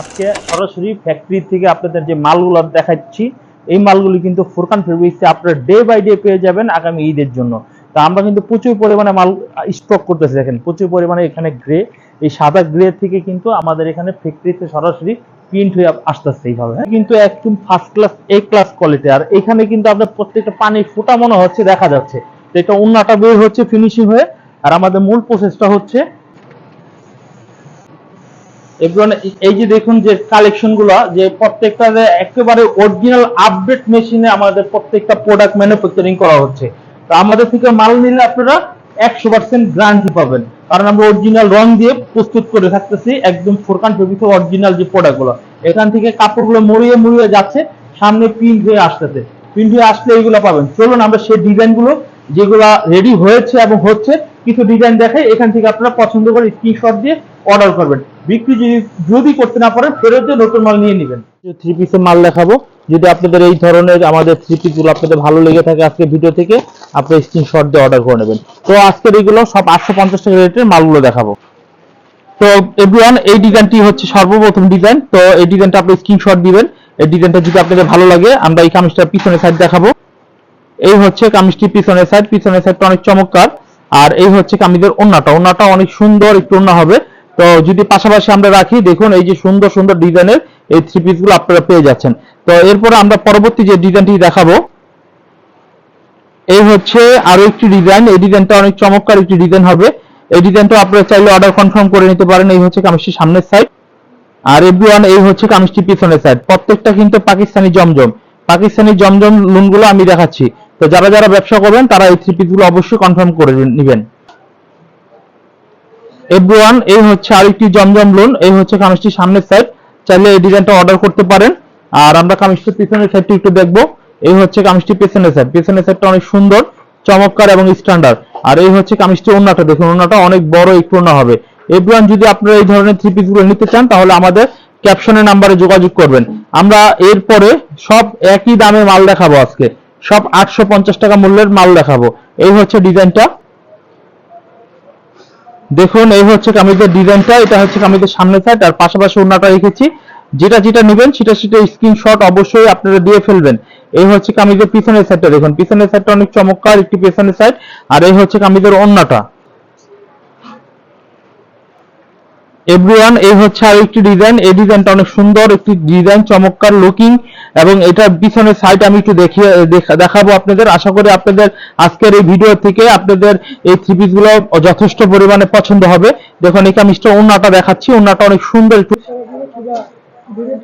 আজকে সরাসরি ফ্যাক্টরি থেকে আপনাদের যে মালগুলো দেখাচ্ছি, এই মালগুলি কিন্তু ফুরকান ফেব্রিক্সে আপনারা ডে বাই ডে পেয়ে যাবেন আগামী ঈদের জন্য তো আমরা কিন্তু প্রচুর পরিমাণে মাল স্টক করতেছি, দেখেন, প্রচুর পরিমাণে এখানে গ্রে এই সাদা গ্রে থেকে কিন্তু আমাদের এখানে ফ্যাক্টরিতে সরাসরি প্রিন্ট হয়ে আসতেছে এইভাবে? কিন্তু একদম first class A class quality আর এখানে কিন্তু আপনার প্রত্যেকটা পানির ফোঁটা মনে হচ্ছে, দেখা যাচ্ছে তো এটা অন্যটা বের হচ্ছে ফিনিশিং হয়ে, আর আমাদের মূল প্রসেসটা হচ্ছে এগুলো এই যে দেখুন যে কালেকশনগুলো, যে প্রত্যেকটা একেবারে অরিজিনাল আপডেট মেশিনে আমাদের প্রত্যেকটা প্রোডাক্ট ম্যানুফ্যাকচারিং করা হচ্ছে। তো আমাদের থেকে মাল নিলে আপনারা একশো পার্সেন্ট গ্যারান্টি পাবেন। কারণ আমরা অরিজিনাল রং দিয়ে প্রস্তুত করে থাকতেছি, একদম ফোরকান ফেব্রিক্স অরিজিনাল যে প্রোডাক্টগুলো। এখান থেকে কাপড়গুলো মরিয়ে মরিয়ে যাচ্ছে, সামনে প্রিন্ট হয়ে আসতেছে। প্রিন্ট হয়ে আসলে এইগুলো পাবেন। চলুন আমরা সেই ডিজাইনগুলো যেগুলো রেডি হয়েছে এবং হচ্ছে, কিছু ডিজাইন দেখাই। এখান থেকে আপনারা পছন্দ করে স্ক্রিনশট দিয়ে অর্ডার করবেন। বিক্রি যদি যদি করতে না পারেন, ফেরত দিয়ে নতুন মাল নিয়ে নেবেন। থ্রি পিসের মাল দেখাবো। যদি আপনাদের এই ধরনের আমাদের থ্রি পিসগুলো আপনাদের ভালো লেগে থাকে আজকে ভিডিও থেকে, আপনি স্ক্রিনশট দিয়ে অর্ডার করে নেবেন। তো আজকের এইগুলো সব আটশো পঞ্চাশ টাকা রেটের মালগুলো দেখাবো। তো এভরিওয়ান এই ডিজাইনটি হচ্ছে সর্বপ্রথম ডিজাইন তো এই ডিজাইনটা আপনি স্ক্রিনশট দিবেন। এই ডিজাইনটা যদি আপনাদের ভালো লাগে, আমরা এই কামিজটার পিছনের সাইড দেখাবো। এই হচ্ছে কামিজটি পিছনের সাইড পিছনের সাইডটা অনেক চমৎকার। আর এই হচ্ছে কামিজের ওন্নাটা। ওন্নাটা অনেক সুন্দর, একটু ওন্না হবে। তো যদি পাশাপাশি আমরা রাখি, দেখুন এই যে সুন্দর সুন্দর ডিজাইনের এই থ্রি পিসগুলো আপনারা পেয়ে যাচ্ছেন। তো এরপরে আমরা পরবর্তী যে ডিজাইনটি দেখাবো এই হচ্ছে আরও একটি ডিজাইন। এই ডিজাইনটা অনেক চমৎকার একটি ডিজাইন হবে। এই ডিজাইনটা আপনারা চাইলে অর্ডার কনফার্ম করে নিতে পারেন। এই হচ্ছে কামিজটি সামনের সাইড আর এভরিওয়ান এই হচ্ছে কামিজটি পিছনের সাইড প্রত্যেকটা কিন্তু পাকিস্তানি জমজম। পাকিস্তানি জমজম লুনগুলো আমি দেখাচ্ছি। তো যারা যারা ব্যবসা করবেন, তারা এই থ্রি পিসগুলো অবশ্যই কনফার্ম করে নেবেন। এভরিওয়ান এই হচ্ছে আরেকটি জমজম লোন এই হচ্ছে কামিজটি সামনের সাইড চাইলে এই ডিজাইনটা অর্ডার করতে পারেন। আর আমরা কামিজটির পিছনের সাইডটি একটু দেখব। এই হচ্ছে কামিজটি পেছনের সাইড পেছনের সাইডটা অনেক সুন্দর, চমৎকার এবং স্ট্যান্ডার্ড আর এই হচ্ছে কামিজটি ওন্নাটা দেখুন ওন্নাটা অনেক বড় একটু ওন্না হবে। এভরিওয়ান যদি আপনারা এই ধরনের থ্রি পিসগুলো নিতে চান, তাহলে আমাদের ক্যাপশনের নাম্বারে যোগাযোগ করবেন। আমরা এরপরে সব একই দামে মাল দেখাবো আজকে। সব আটশো পঞ্চাশ টাকা মূল্যের মাল দেখাবো। এই হচ্ছে ডিজাইনটা দেখুন, এই হচ্ছে কামিজের ডিজাইনটা, এটা হচ্ছে কামিজের সামনে সাইড আর পাশাপাশি ওনাটা রেখেছি। যেটা যেটা নেবেন, সেটা সেটা স্ক্রিনশট অবশ্যই আপনারা দিয়ে ফেলবেন। এই হচ্ছে কামিজের পিছনের সাইডটা দেখুন, পিছনের সাইডটা অনেক চমৎকার, একটি পিছনের সাইড আর এই হচ্ছে কামিজের ওন্নাটা এভরিওয়ান এই হচ্ছে আর একটি ডিজাইন এই ডিজাইনটা অনেক সুন্দর, একটি ডিজাইন চমৎকার লুকিং এবং এটার পিছনের সাইড আমি একটু দেখিয়ে, দেখা- দেখাবো আপনাদের। আশা করি আপনাদের আজকের এই ভিডিও থেকে আপনাদের এই থ্রি পিসগুলো যথেষ্ট পরিমাণে পছন্দ হবে। দেখুন এই কামিজটা ওন্নাটা দেখাচ্ছি। ওন্নাটা অনেক সুন্দর একটু।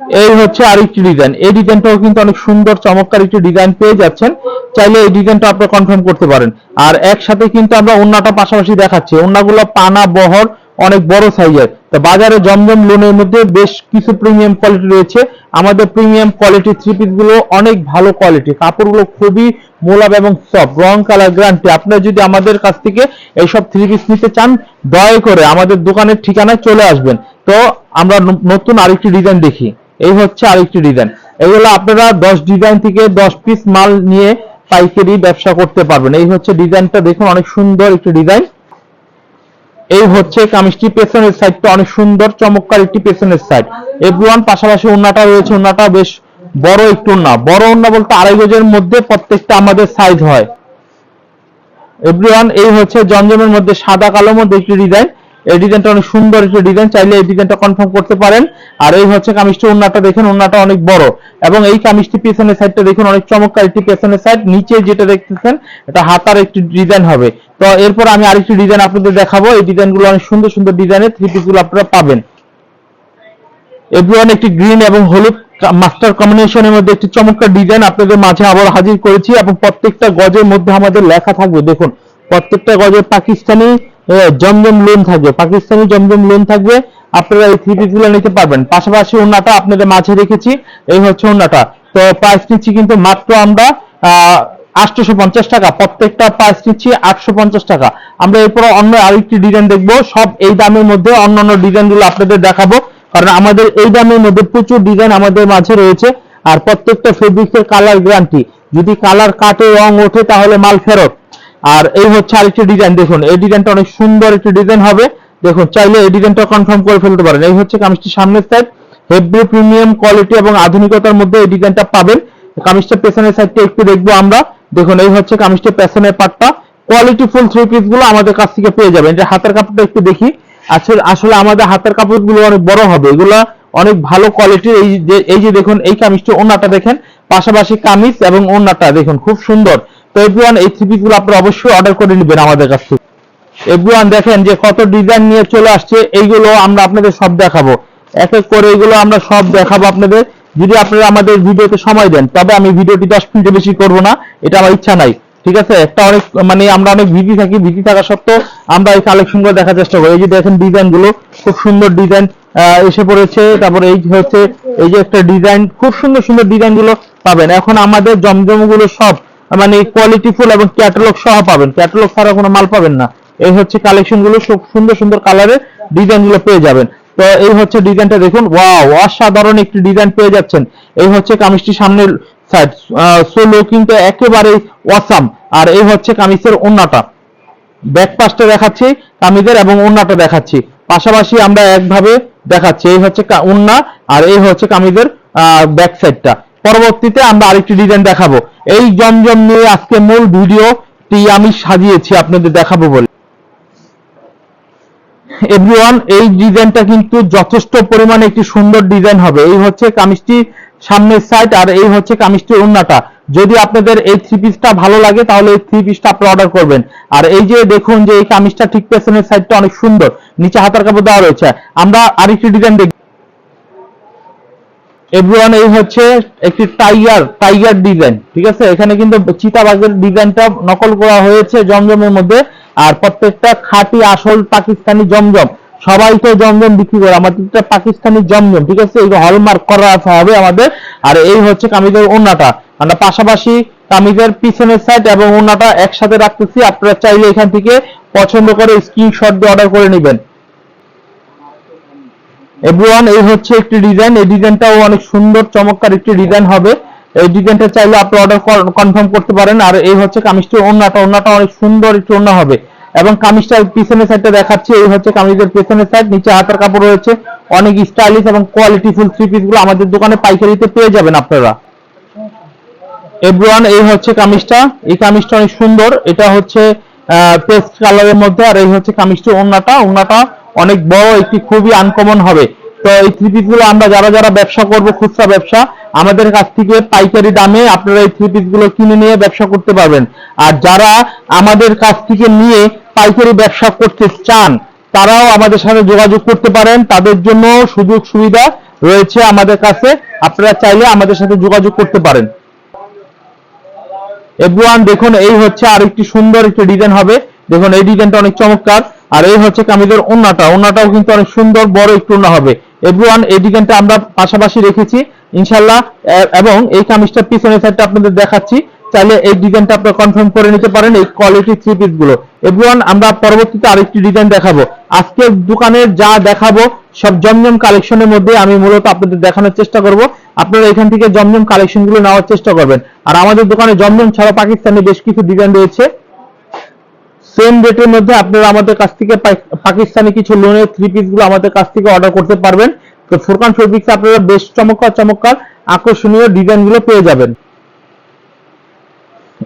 এই হচ্ছে আরেকটি ডিজাইন এই ডিজাইনটাও কিন্তু অনেক সুন্দর, চমৎকার একটি ডিজাইন পেয়ে যাচ্ছেন। চাইলে এই ডিজাইনটা আপনারা কনফার্ম করতে পারেন। আর একসাথে কিন্তু আমরা ওন্নাটা পাশাপাশি দেখাচ্ছি। ওন্নাগুলো পানা, বহর অনেক বড় সাইজের তো বাজারে জমজম লোনের মধ্যে বেশ কিছু প্রিমিয়াম কোয়ালিটি রয়েছে। আমাদের প্রিমিয়াম কোয়ালিটি থ্রি পিসগুলো অনেক ভালো কোয়ালিটি কাপড়গুলো খুবই মোলাব এবং সফট রং কালার গ্রান্টি আপনারা যদি আমাদের কাছ থেকে এইসব থ্রি পিস নিতে চান, দয়া করে আমাদের দোকানের ঠিকানায় চলে আসবেন। তো আমরা নতুন আরেকটি ডিজাইন দেখি। এই হচ্ছে আরেকটি ডিজাইন এগুলো আপনারা দশ ডিজাইন থেকে দশ পিস মাল নিয়ে পাইকারি ব্যবসা করতে পারবেন। এই হচ্ছে ডিজাইনটা দেখুন, অনেক সুন্দর একটি ডিজাইন এই হচ্ছে কামিজটি, পেছনের সাইডটা অনেক সুন্দর, চমৎকার একটি পেছনের সাইড এভরিওয়ান পাশাপাশি ওন্নাটা রয়েছে উন্নাটা বেশ বড় একটু উন্না বড় ওন্না বলতে আড়াই গজের মধ্যে প্রত্যেকটা আমাদের সাইজ হয়। এভরিওয়ান এই হচ্ছে জমজমের মধ্যে সাদা কালো মধ্যে একটি ডিজাইন এই ডিজাইনটা অনেক সুন্দর একটা ডিজাইন, চাইলে এই ডিজাইনটা কনফার্ম করতে পারেন। আর এই হচ্ছে কামিজটি ওন্নাটা দেখেন ওন্নাটা অনেক বড়। এবং এই কামিজটি পেছনের সাইডটা দেখুন, অনেক চমৎকার একটি পেছনের সাইড নিচে যেটা দেখতেছেন, এটা হাতার একটি ডিজাইন হবে। তো এরপর আমি আরেকটি ডিজাইন আপনাদের দেখাবো। এই ডিজাইনগুলো অনেক সুন্দর সুন্দর ডিজাইনের থ্রি পিসগুলো আপনারা পাবেন। এভরিওয়ান একটি গ্রিন এবং হলুদ মাস্টার কম্বিনেশনের মধ্যে একটি চমৎকার ডিজাইন আপনাদের মাঝে আবার হাজির করেছি এবং প্রত্যেকটা গজের মধ্যে আমাদের লেখা থাকবে। দেখুন প্রত্যেকটা গজে পাকিস্তানি জমজম লোন থাকবে। পাকিস্তানি জমজম লোন থাকবে। আপনারা এই থ্রি গুলো নিতে পারবেন। পাশাপাশি ওন্নাটা আপনাদের মাঝে রেখেছি। এই হচ্ছে ওন্নাটা তো প্রাইস নিচ্ছি কিন্তু মাত্র আমরা আটশোশো পঞ্চাশ টাকা। প্রত্যেকটা প্রাইস নিচ্ছি আটশো পঞ্চাশ টাকা। আমরা এরপর অন্য আরেকটি ডিজাইন দেখব। সব এই দামের মধ্যে অন্যান্য ডিজাইনগুলো আপনাদের দেখাবো। কারণ আমাদের এই দামের মধ্যে প্রচুর ডিজাইন আমাদের মাঝে রয়েছে। আর প্রত্যেকটা ফেব্রিক্সের কালার গ্যারান্টি যদি কালার কাটে, রং ওঠে, তাহলে মাল ফেরত। আর এই হচ্ছে আরেকটি ডিজাইন দেখুন, এই ডিজাইনটা অনেক সুন্দর একটি ডিজাইন হবে। দেখুন, চাইলে এই ডিজাইনটা কনফার্ম করে ফেলতে পারেন। এই হচ্ছে কামিজটি সামনের সাইড হেভি প্রিমিয়াম কোয়ালিটি এবং আধুনিকতার মধ্যে এই ডিজাইনটা পাবেন। কামিজটা পেছনের সাইডটা একটু দেখব আমরা। দেখুন, এই হচ্ছে কামিজটার পেছনের পাটটা কোয়ালিটি ফুল থ্রি পিসগুলো আমাদের কাছ থেকে পেয়ে যাবেন। যে হাতের কাপড়টা একটু দেখি। আসলে আসলে আমাদের হাতের কাপড়গুলো অনেক বড় হবে। এগুলো অনেক ভালো কোয়ালিটির এই যে এই যে দেখুন, এই কামিজটা ওনাটা দেখেন। পাশাপাশি কামিজ এবং ওনাটা দেখুন, খুব সুন্দর। এভরিওয়ান এই আপনারা অবশ্যই অর্ডার করে নেবেন আমাদের দেখেন যে কত ডিজাইন নিয়ে চলে আসছে, এইগুলো আমরা আপনাদের সব দেখাবো। এক এক করে আমরা সব দেখাবো আপনাদের। যদি আপনারা আমাদের ভিডিওতে সময় দেন, তবে আমি ভিডিওটি দশ বেশি করব না, এটা আমার ইচ্ছা নাই। ঠিক আছে? একটা অনেক মানে আমরা অনেক বিজি থাকি বিজি থাকা সত্ত্বেও আমরা এই কালেকশনগুলো দেখার চেষ্টা করি। এই যে দেখেন ডিজাইনগুলো, খুব সুন্দর ডিজাইন এসে পড়েছে। তারপরে এই হচ্ছে, এই যে একটা ডিজাইন খুব সুন্দর সুন্দর ডিজাইনগুলো পাবেন। এখন আমাদের জমজমগুলো সব মানে কোয়ালিটি ফুল এবং ক্যাটালগ সহ পাবেন। ক্যাটালগ ছাড়া কোনো মাল পাবেন না। এই হচ্ছে কালেকশনগুলো সুন্দর সুন্দর কালারের ডিজাইনগুলো পেয়ে যাবেন। তো এই হচ্ছে ডিজাইনটা দেখুন। ওয়াও অসাধারণ একটি ডিজাইন পেয়ে যাচ্ছেন। এই হচ্ছে কামিজটি সামনের সাইড সো লুকিংটা একেবারে ওয়াসাম আর এই হচ্ছে কামিজের ওন্নাটা। ব্যাক পাশটা দেখাচ্ছি, কামিজের এবং ওন্নাটা দেখাচ্ছি। পাশাপাশি আমরা একভাবে দেখাচ্ছি। এই হচ্ছে ওন্না আর এই হচ্ছে কামিজের ব্যাক সাইডটা পরবর্তীতে আমরা আরেকটি ডিজাইন দেখাবো। এই জমজম নিয়ে আজকে মূল ভিডিওটি আমি সাজিয়েছি, আপনাদের দেখাবো বলে। এভরিওয়ান এই ডিজাইনটা কিন্তু যথেষ্ট পরিমাণে একটি সুন্দর ডিজাইন হবে। এই হচ্ছে কামিজটি সামনের সাইড আর এই হচ্ছে কামিজটির ওন্নাটা যদি আপনাদের এই থ্রি পিসটা ভালো লাগে, তাহলে এই থ্রি পিসটা আপনারা অর্ডার করবেন। আর এই যে দেখুন যে এই কামিজটা ঠিক পেছনের সাইডটা অনেক সুন্দর। নিচে হাতার কাপড় দেওয়া রয়েছে। আমরা আরেকটি ডিজাইন দেখব। এভরিওয়ান এই হচ্ছে একটি টাইগার টাইগার ডিজাইন ঠিক আছে? এখানে কিন্তু চিতাবাগের ডিজাইনটা নকল করা হয়েছে জমজমের মধ্যে। আর প্রত্যেকটা খাঁটি আসল পাকিস্তানি জমজম, সবাই তো জমজম বিক্রি করে আমাদের পাকিস্তানি জমজম, ঠিক আছে? এই হলমার্ক করা হবে আমাদের। আর এই হচ্ছে কামিজের ওন্নাটা আমরা পাশাপাশি কামিজের পিছনের সাইড এবং ওন্নাটা একসাথে রাখতেছি। আপনারা চাইলে এখান থেকে পছন্দ করে স্ক্রিনশট দিয়ে অর্ডার করে নেবেন। এভরিওয়ান এই হচ্ছে একটি ডিজাইন এই ডিজাইনটাও অনেক সুন্দর, চমৎকার একটি ডিজাইন হবে। এই ডিজাইনটা চাইলে আপনি অর্ডার কনফার্ম করতে পারেন। আর এই হচ্ছে কামিজটি ওন্নাটা ওন্নাটা অনেক সুন্দর একটি ওন্না হবে। এবং কামিজটার পিছনের সাইডটা দেখাচ্ছি। এই হচ্ছে কামিজের পিছনের সাইড নিচে হাতের কাপড় রয়েছে। অনেক স্টাইলিশ এবং কোয়ালিটি ফুল থ্রি পিসগুলো আমাদের দোকানে পাইকারিতে পেয়ে যাবেন আপনারা। এভরিওয়ান এই হচ্ছে কামিজটা। এই কামিজটা অনেক সুন্দর। এটা হচ্ছে পেস্ট কালারের মধ্যে। আর এই হচ্ছে কামিজটি ওন্নাটা ওন্নাটা অনেক বড় একটি খুবই আনকমন হবে। তো এই থ্রি পিসগুলো আমরা যারা যারা ব্যবসা করব, খুচরা ব্যবসা, আমাদের কাছ থেকে পাইকারি দামে আপনারা এই থ্রি পিসগুলো কিনে নিয়ে ব্যবসা করতে পারবেন। আর যারা আমাদের কাছ থেকে নিয়ে পাইকারি ব্যবসা করতে চান, তারাও আমাদের সাথে যোগাযোগ করতে পারেন। তাদের জন্য সুযোগ সুবিধা রয়েছে আমাদের কাছে। আপনারা চাইলে আমাদের সাথে যোগাযোগ করতে পারেন। এভরিওয়ান, দেখুন, এই হচ্ছে আরেকটি সুন্দর একটি ডিজাইন হবে। দেখুন, এই ডিজাইনটা অনেক চমৎকার। আর এই হচ্ছে কামিজের ওন্নাটা। ওন্নাটাও কিন্তু অনেক সুন্দর, বড় একটু ওন্না হবে। এভরিওয়ান, এই ডিজাইনটা আমরা পাশাপাশি রেখেছি, ইনশাল্লাহ এবং এই কামিজটার পিছনের সাইডটা আপনাদের দেখাচ্ছি। চাইলে এই ডিজাইনটা আপনারা কনফার্ম করে নিতে পারেন এই কোয়ালিটি থ্রি পিসগুলো। এভরিওয়ান, আমরা পরবর্তীতে আরেকটি ডিজাইন দেখাবো। আজকে দোকানের যা দেখাবো, সব জমজম কালেকশনের মধ্যে আমি মূলত আপনাদের দেখানোর চেষ্টা করব। আপনারা এখান থেকে জমজম কালেকশনগুলো নেওয়ার চেষ্টা করবেন। আর আমাদের দোকানে জমজম ছাড়া পাকিস্তানি বেশ কিছু ডিজাইন রয়েছে। সেম রেটের মধ্যে আপনারা আমাদের কাছ থেকে পাকিস্তানি কিছু লোনের থ্রি পিসগুলো আমাদের কাছ থেকে অর্ডার করতে পারবেন। তো ফুরকান ফেব্রিক্স আপনারা বেশ চমৎকার চমৎকার আকর্ষণীয় ডিজাইনগুলো পেয়ে যাবেন।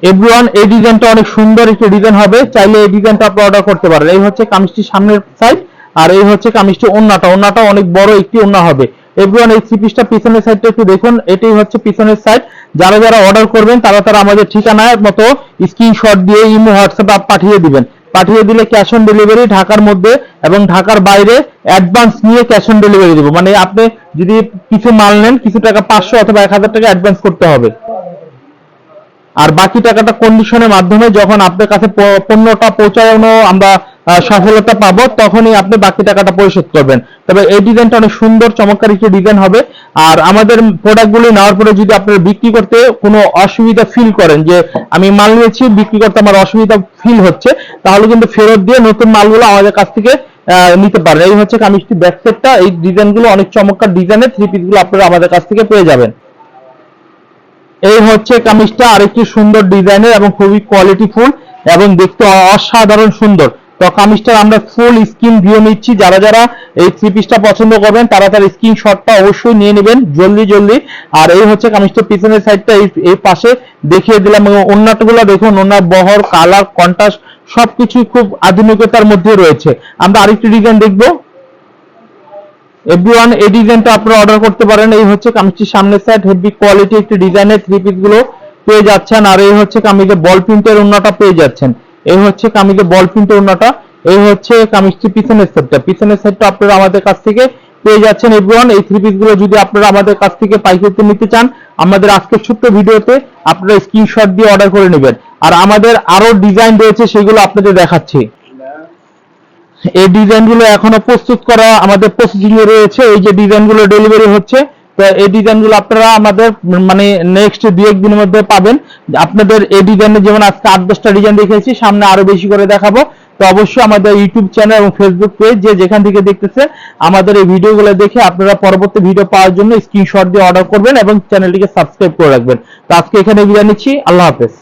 এভরিওয়ান এই ডিজাইনটা অনেক সুন্দর একটি ডিজাইন হবে। চাইলে এই ডিজাইনটা আপনি অর্ডার করতে পারেন। এই হচ্ছে কামিজটি সামনের সাইড আর এই হচ্ছে কামিজটি ওন্নাটা। ওন্নাটা অনেক বড় একটি ওন্না হবে। এভরিওয়ান এই থ্রি পিসটা পিছনের সাইডটা একটু দেখুন। এটাই হচ্ছে পিছনের সাইড যারা যারা অর্ডার করবেন, তারা তারা আমাদের ঠিকানার মতো স্ক্রিনশট দিয়ে ইমো হোয়াটসঅ্যাপ পাঠিয়ে দিবেন। পাঠিয়ে দিলে ক্যাশ অন ডেলিভারি ঢাকার মধ্যে এবং ঢাকার বাইরে অ্যাডভান্স নিয়ে ক্যাশ অন ডেলিভারি দেবো। মানে আপনি যদি কিছু মাল নেন, কিছু টাকা পাঁচশো অথবা এক হাজার টাকা অ্যাডভান্স করতে হবে। আর বাকি টাকাটা কন্ডিশনের মাধ্যমে যখন আপনার কাছে পণ্যটা পৌঁছানো আমরা সফলতা পাবো, তখনই আপনি বাকি টাকাটা পরিশোধ করবেন। তবে এই ডিজাইনটা অনেক সুন্দর, চমৎকার একটি ডিজাইন হবে। আর আমাদের প্রোডাক্টগুলি নেওয়ার পরে যদি আপনারা বিক্রি করতে কোনো অসুবিধা ফিল করেন যে আমি মাল নিয়েছি, বিক্রি করতে আমার অসুবিধা ফিল হচ্ছে, তাহলে কিন্তু ফেরত দিয়ে নতুন মালগুলো আমাদের কাছ থেকে নিতে পারেন। এই হচ্ছে কামিজটি ব্যাক সেটটা এই ডিজাইনগুলো অনেক চমৎকার ডিজাইনের থ্রি পিসগুলো আপনারা আমাদের কাছ থেকে পেয়ে যাবেন। এই হচ্ছে কামিজটা আরেকটি সুন্দর ডিজাইনের এবং খুবই কোয়ালিটিফুল এবং দেখতে অসাধারণ সুন্দর। তো আমরা ফুল স্ক্রিন ভিউ নিচ্ছি। যারা যারা এই থ্রি পিসটা পছন্দ করবেন, তারা তার স্ক্রিন শটটা অবশ্যই নিয়ে নেবেন, জলদি জলদি। আর এই হচ্ছে কামিজটার পিছনের সাইডটা এই পাশে দেখিয়ে দিলাম। এবং অন্যগুলো দেখুন ওনার বহর কালার কন্ট্রাস্ট সবকিছু খুব আধুনিকতার মধ্যে রয়েছে। আমরা আরেকটি ডিজাইন দেখব। এভরিওয়ান এই ডিজাইনটা আপনারা অর্ডার করতে পারেন। এই হচ্ছে কামিজটির সামনের সাইড হেভি কোয়ালিটি একটি ডিজাইনের থ্রি পিসগুলো পেয়ে যাচ্ছেন। আর এই হচ্ছে কামিজের বল প্রিন্টের অন্যটা পেয়ে যাচ্ছেন। এই হচ্ছে কামিজের বল প্রিন্টের ওন্নাটা এই হচ্ছে কামিজটি পিছনের সেটটা পিছনের সেটটা আপনারা আমাদের কাছ থেকে পেয়ে যাচ্ছেন এভরিওয়ান এই থ্রি পিসগুলো যদি আপনারা আমাদের কাছ থেকে পাইকারিতে নিতে চান, আমাদের আজকের ছোট্ট ভিডিওতে আপনারা স্ক্রিনশট দিয়ে অর্ডার করে নেবেন। আর আমাদের আরও ডিজাইন রয়েছে, সেগুলো আপনাদের দেখাচ্ছি। এই ডিজাইনগুলো এখনও প্রস্তুত করা, আমাদের প্রসেসিং এ রয়েছে। এই যে ডিজাইনগুলো ডেলিভারি হচ্ছে তো এই ডিজাইনগুলো আপনারা আমাদের মানে নেক্সট দুই একদিনের মধ্যে পাবেন। আপনাদের এই ডিজাইনে যেমন আজকে আট দশটা ডিজাইন দেখিয়েছি, সামনে আরও বেশি করে দেখাবো। তো অবশ্যই আমাদের ইউটিউব চ্যানেল এবং ফেসবুক পেজ যে যেখান থেকে দেখতেছে, আমাদের এই ভিডিওগুলো দেখে আপনারা পরবর্তী ভিডিও পাওয়ার জন্য স্ক্রিনশট দিয়ে অর্ডার করবেন এবং চ্যানেলটিকে সাবস্ক্রাইব করে রাখবেন। তো আজকে এখানে বিদায় নিচ্ছি। আল্লাহ হাফেজ।